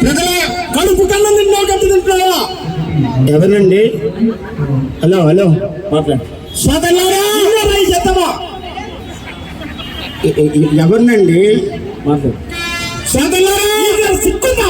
ప్రజల కడుపు కన్నం తింటున్నావు గట్టి తింటున్నావా ఎవరండి? హలో హలో మాట్లాడు. చెత్తమా ఎవరినండి? మాట్లాడు. సోదరులారా సిక్కుందా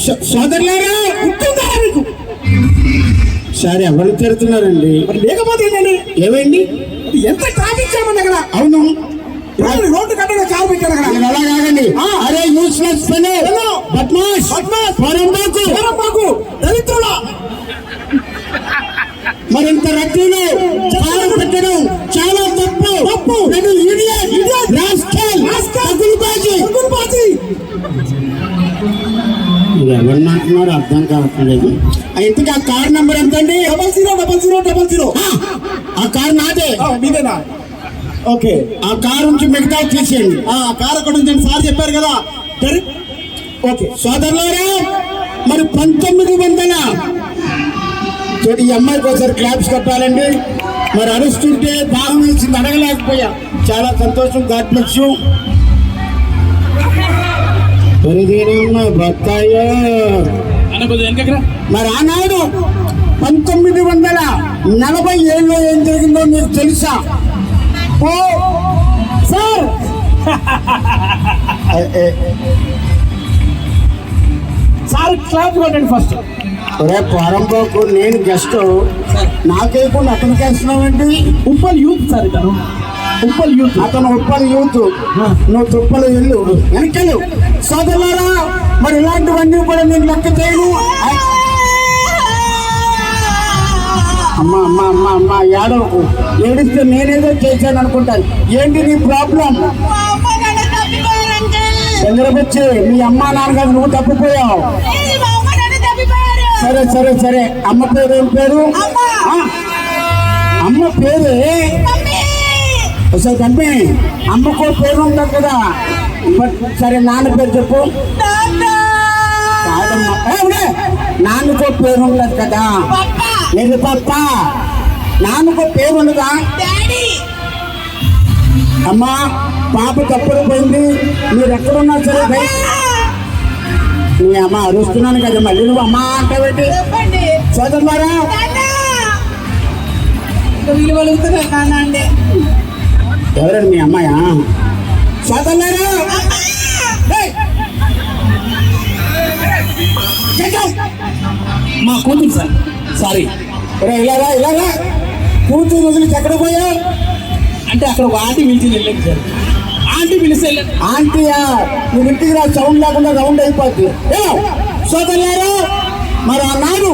సో- సోదరులారా ఉంటుందా మీకు సరే ఎవరు తిరుగుతున్నారండి లేకపోతే ఏమైంది? ఎంత ట్రాఫిక్ జామ్ ఉంది అక్కడ అవును. రోడ్డు కట్టగా కారు పెట్టారు అక్కడ. అలా కాదండి. అరే యూస్లెస్ పని. బద్మాష్. బద్మాష్. పరంబాకు పరంబాకు దరిద్రుల మరింత రద్దీలో కారు పెట్టడం చాలా తప్పు. తప్పు. నేను ఇడియట్ ఇడియట్ రాస్కల్ తగులుబాజీ తగులుబాజీ ఇది ఎవరు మాట్లాడు అర్థం కావట్లేదు. ఆ ఇంటికి ఆ కార్ నంబర్ ఎంత అండి double zero double zero double zero. ఆ కార్ నాదే. మీదేనా? ఓకే. ఆ కార్ నుంచి మిగతా తీసేయండి. ఆ కార్ అక్కడ ఉంది సార్ చెప్పారు కదా. ఓకే. సోదరులారా మరి పంతొమ్మిది వందల ఈ అమ్మాయికి ఒకసారి క్లాప్స్ కట్టాలండి. మరి అరుస్తుంటే దాహం వేసింది అడగలేకపోయా. చాలా సంతోషం గాడ్ బ్లెస్ యూ మరి ఆనాడు పంతొమ్మిది వందల నలభై ఏళ్ళలో ఏం జరిగిందో మీకు తెలుసా? సార్. సార్ క్లాప్ కొట్టండి ఫస్ట్. ఒరే పోరంపోకు నేను గెస్ట్ నాకేకుండా అతనికి వేస్తున్నావండి ఉప్పల్ యూత్ సార్ ఇతను. ఉప్పల్ యూత్. అతను ఉప్పలు యూత్. నువ్వు తుప్పలు ఇల్లు. వెనకలు సోదరులారా మరి ఇలాంటివన్నీ కూడా నేను లెక్క చేయను. అమ్మా అమ్మా అమ్మా అమ్మా ఏడవకు ఏడిస్తే నేనేదో చేశాను అనుకుంటాను. ఏంటి నీ ప్రాబ్లం? చంద్రబచ్చి మీ అమ్మా నాన్నగారు నువ్వు తప్పిపోయావు. సరే సరే సరే. అమ్మ పేరు ఏం పేరు? అమ్మ. పేరు? ఒకసారి కనిపి అమ్మకో పేరు ఉంటుంది కదా. బట్ సరే నాన్న పేరు చెప్పు. నాన్నకో పేరు ఉండదు కదా. లేదు పప్ప నాన్నకో పేరు ఉండదా? డాడీ! అమ్మా పాప తప్పుడు పోయింది. మీరు ఎక్కడున్నా సరే నీ అమ్మ అరుస్తున్నాను కదా మళ్ళీ నువ్వు అమ్మ అంటావేంటి? నాన్న! అండి ఎవరండి మీ అమ్మాయా? సోదరులారా మా కూతురు సార్. సారీ ఇలాగా ఇలాగా కూతురు వదిలికి ఎక్కడ పోయా అంటే అక్కడ ఒక ఆంటీ పిలిచి వెళ్ళండి సార్. ఆంటీ పిలిచి వెళ్ళండి ఆంటీయా నువ్వు ఇంటికి రా సౌండ్ లేకుండా రౌండ్ అయిపోద్ది. ఏ, సోదరులారా మరి ఆనాడు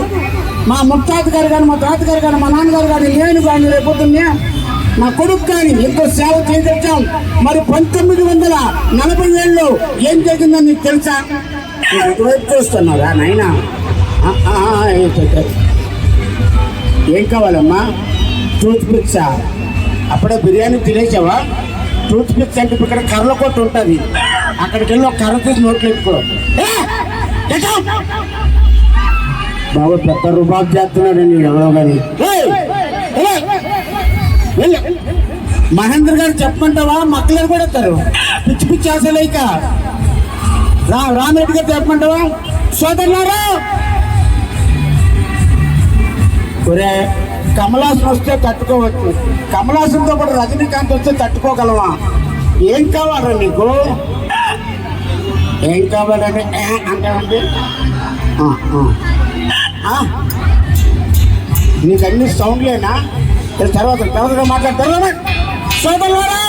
మా ముత్తాత గారు కానీ మా తాతగారు కానీ మా నాన్నగారు కానీ నేను కానీ రేపొద్దున్నే నా కొడుకు కానీ ఎంతో సేవ చేయించాం. మరి పంతొమ్మిది వందల నలభై ఏళ్ళు ఏం జరిగిందో నీకు తెలుసా? నువ్వు చూస్తున్నారా నాయనా? ఏం కావాలమ్మా? టూత్ పిక్సా అప్పుడే బిర్యానీ తినేసావా? టూత్ పిక్స్ అంటే ఇక్కడ కర్ర కొట్టు ఉంటుంది. అక్కడికి వెళ్ళి ఒక కర్ర తీసి నోట్లు బాబు పెద్ద రుబాబ్ చేస్తున్నాడండి ఎవరో కానీ మహేందర్ మహేంద్ర గారు చెప్పమంటావా? మక్కలు కూడా వస్తారు పిచ్చి పిచ్చి ఆశలేక రామిరెడ్డి గారు చెప్పమంటావా? సోదరులారా! ఒరే కమలాసన్ వస్తే తట్టుకోవచ్చు. కమలాసన్తో కూడా రజనీకాంత్ వస్తే తట్టుకోగలవా? ఏం కావాలా నీకు? ఏం కావాలంటే అంటే నీకు అన్ని సౌండ్లేనా? తర్వాత తర్వాత మాట్లాడతారు సోదరులారా!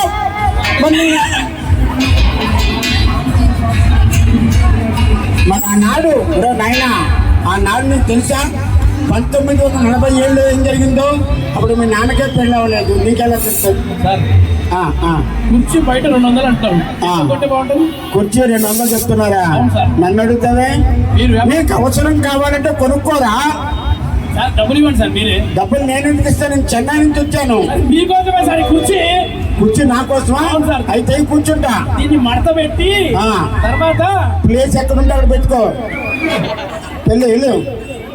మరి ఆనాడు నాయన ఆనాడు నీకు తెలుసా? పంతొమ్మిది వందల నలభై ఏళ్ళు ఏం జరిగిందో? అప్పుడు మీ నాన్నకే పెళ్ళి అవ్వలేదు. నీకెలా ఆ. కుర్చీ బయట రెండు వందలు అంటారు. కుర్చీ రెండు వందలు చెప్తున్నారా. నన్ను అడుగుతావే? నీకు అవసరం కావాలంటే కొనుక్కోరా? డబ్బులు ఇవ్వండి సార్ మీరే. డబ్బులు నేను ఎందుకు ఇస్తాను? నేను చెన్నై నుంచి వచ్చాను. మీకోసమే సార్ కుర్చీ. కుర్చీ నా కోసమా. అయితే కూర్చుంటా. దీన్ని మడత పెట్టి ఆ. తర్వాత ప్లేస్ ఎక్కడుంటే అక్కడ పెట్టుకో. వెళ్ళు వెళ్ళు.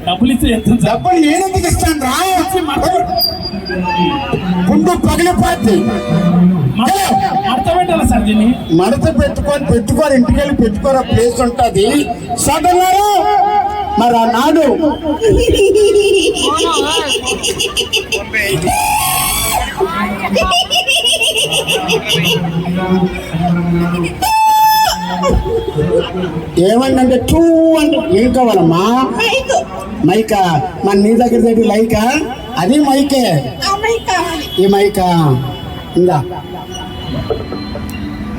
డబ్బులు ఇస్తే డబ్బులు నేను ఎందుకు ఇస్తాను? రా. మడత గుండు పగిలిపోద్ది. అర్థం పెట్టాలి సార్ దీన్ని? మడత పెట్టుకొని పెట్టుకోరు ఇంటికి వెళ్ళి పెట్టుకోరు ప్లేస్ ఉంటది. సోదరులారా మరి ఆనాడు ఏమంటే టూ అంటే ఏం కావాలమ్మా? మైక్. మన నీ దగ్గర దగ్గర లైకా అది మైకే. ఈ మైకా? ఇందా.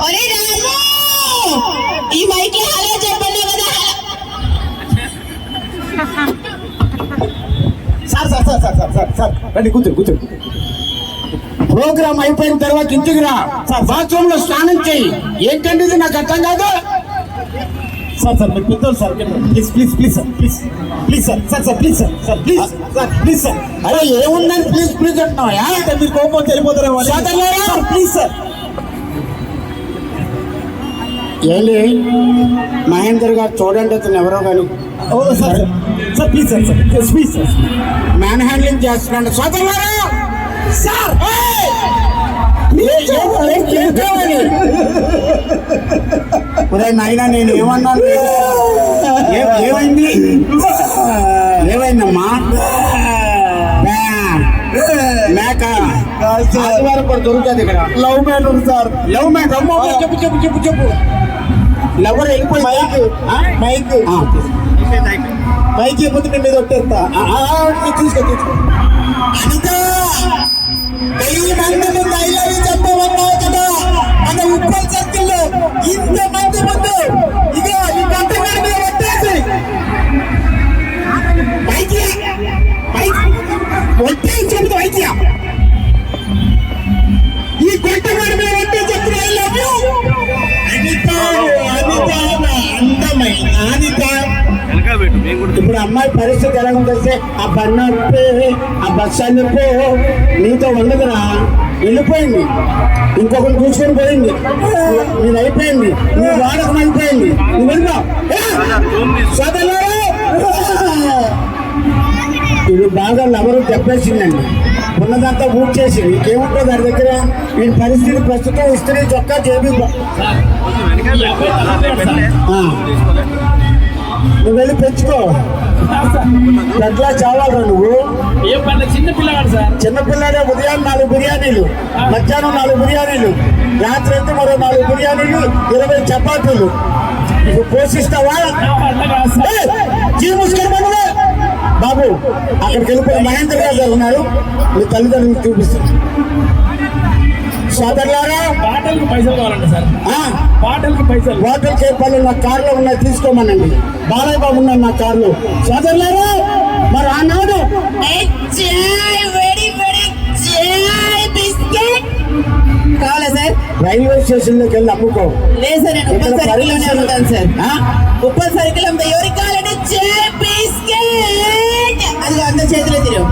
ఒరే రాము! ఈ మైక్లో హలో చెప్పండి కదా? Sir sir sir sir sir sir sir రండి కూర్చోండి కూర్చోండి. ప్రోగ్రామ్ అయిపోయిన తర్వాత ఇంటికి రా. బాత్రూమ్లో స్నానం చెయ్యి ఏంటంటే ఇది నాకు అర్థం కాదు. సార్ సార్ మీరు పెద్దోళ్ళు sir please please please sir please. Please sir sir sir please sir sir please sir please sir. అరే ఏముందని ప్లీజ్ ప్లీజ్ అంటున్నావా అంటే మీరు కోపం. సోదరులారా! Sir please sir. ఏంటి? మహేందర్ గారు చూడండి అతను ఎవరో కానీ ఓ sir sir please sir sir please sir. Man handling చేస్తున్నాడు. సోదరులారా సార్ ఏ- ఒరే నాయనా నేను ఏమన్నాను ఏమైంది ఏమైందమ్మా మే- మేక ఆదివారం దొరుకుతుంది ఇక్కడ love man sir love man రమ్మ చెప్పు చెప్పు చెప్పు చెప్పు లవర్ వెళ్ళిపోయి మైక్ మైక్ మైక్ నేను మీద కొట్టేస్తా తీసుకో తీసుకో এই বান্ধব তাইলারে ఇప్పుడు అమ్మాయి పరిస్థితి ఎలా ఉందంటే ఆ బన్నప్పే ఆ బస్ అనిపో నీతో ఉండదురా వెళ్ళిపోయింది. ఇంకొకరు చూసుకొని పోయింది. నీది అయిపోయింది. నీ వాడకం అయిపోయింది. నువ్వు వెళ్ళిపో. ఇది బాగా లవరు దెబ్బేసిందండి ఉన్నదంతా ఊట్ చేసి ఇంకేముంటుంది దాని దగ్గర ఈ పరిస్థితి ప్రస్తుతం ఇస్త్రీ చొక్కా చేపి నువ్వు వెళ్ళి పెంచుకో. ఎట్లా చావాలరా నువ్వు. చిన్నపిల్లడే ఉదయం నాలుగు బిర్యానీలు మధ్యాహ్నం నాలుగు బిర్యానీలు రాత్రి అయితే మరో నాలుగు బిర్యానీలు ఇరవై చపాతీలు. నువ్వు పోషిస్తావా? బాబు అక్కడికి వెళ్ళిపోయి మహేంద్ర గారు గారు ఉన్నారు. మీ సోదరులారా బాటల్కి పైసలు కావాలంట సార్. ఆ, బాటల్కి పైసలు. వాటర్ కేపాలు నా కారులో ఉన్నాయి తీసుకోమనండి. బాలయ్య బాబు ఉన్నారు నా కారులో. సోదరులారా మరి ఆనాడు కావాలా సార్? రైల్వే స్టేషన్లోకి వెళ్ళి అమ్ముకో. లేదు సార్ నేను ఉప్పల్ ఇక్కడ సర్కిల్లోనే పర్మిషన్- ఉంటాను సార్. ఆ? ఉప్పల్ సర్కిల్ అమ్మ ఎవరికి కావాలంటే చాయ్ బిస్కెట్. అది అందరి చేతిలో తిరు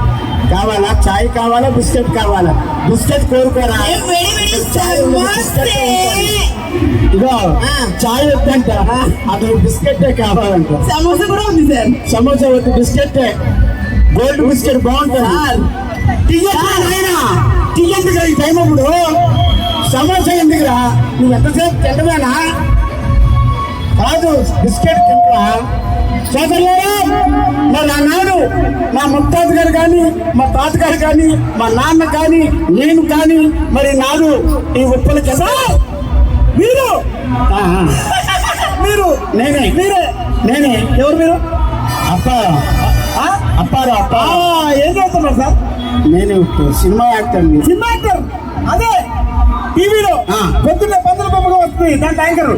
కావాలా? చాయ్ కావాలా? బిస్కెట్ కావాలా? బిస్కెట్ కోరుకోరా? ఇదో. చాయ్ వద్దంట. అతను బిస్కెటే కావాలంట. సమోసా కూడా ఉంది సార్. సమోసా వద్దు బిస్కెటే. గోల్డ్ బిస్కెట్ బాగుంటుంది. టికెట్ ఈ టైం అప్పుడు. సమోసా ఎందుకురా? నువ్వు ఎంతసేపు తింటవేనా కాదు బిస్కెట్ తింటరా సోదరులారా మరి ఆనాడు మా ముత్తాత గారు కానీ మా తాతగారు కానీ మా నాన్న కానీ నేను కానీ మరి నాడు ఈ ఉప్పల కదా మీరు. మీరు? నేనే. మీరే. నేనే. ఎవరు మీరు? అప్ప. ఆ? అప్పారు అప్ప ఏం చేస్తున్నారు సార్? నేను సినిమా యాక్టర్ని సినిమా యాక్టర్? అదే. టీవీలో. పొద్దున్నే పందుల పంపకం వస్తుంది. దాంట్లో యాంకర్.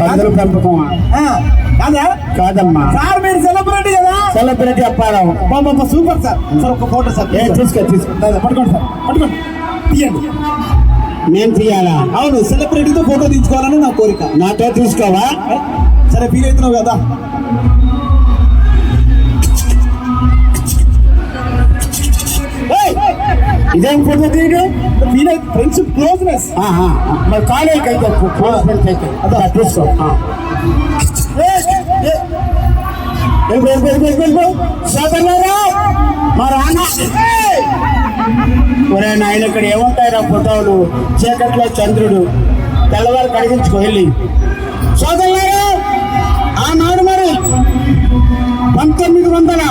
పందుల పెంపకం. కాదా కాదమ్మా. సార్ మీరు సెలబ్రిటీ కదా? సెలబ్రిటీ అప్పారావు. బాబా సూపర్ సార్. సార్ ఒక ఫోటో సార్. తీసుకో తీసుకో. దాదా, పట్టుకోండి సార్ పట్టుకోండి. తీయండి. నేను తీయాలా? అవును సెలబ్రిటీతో ఫోటో తీసుకోవాలని నా కోరిక. నాతో తీసుకోవా? సరే ఫీల్ అవుతున్నావు కదా! ఇదేం ఫోటో తీయడు? ఫీల్ అయితే ఫ్రెండ్షిప్ క్లోజ్నెస్ మరి కాలేజీకి అయితే క్లోజ్ ఫ్రెండ్స్ అయితే. అదా. తీసుకో. ఆయన మా రానా ఇక్కడ ఏముంటాయిరా ఫోటోలు? చీకట్లో చంద్రుడు. తెల్లవారు కడిగించుకు వెళ్ళి. సోదరులారా ఆనాడు మరి పంతొమ్మిది వందల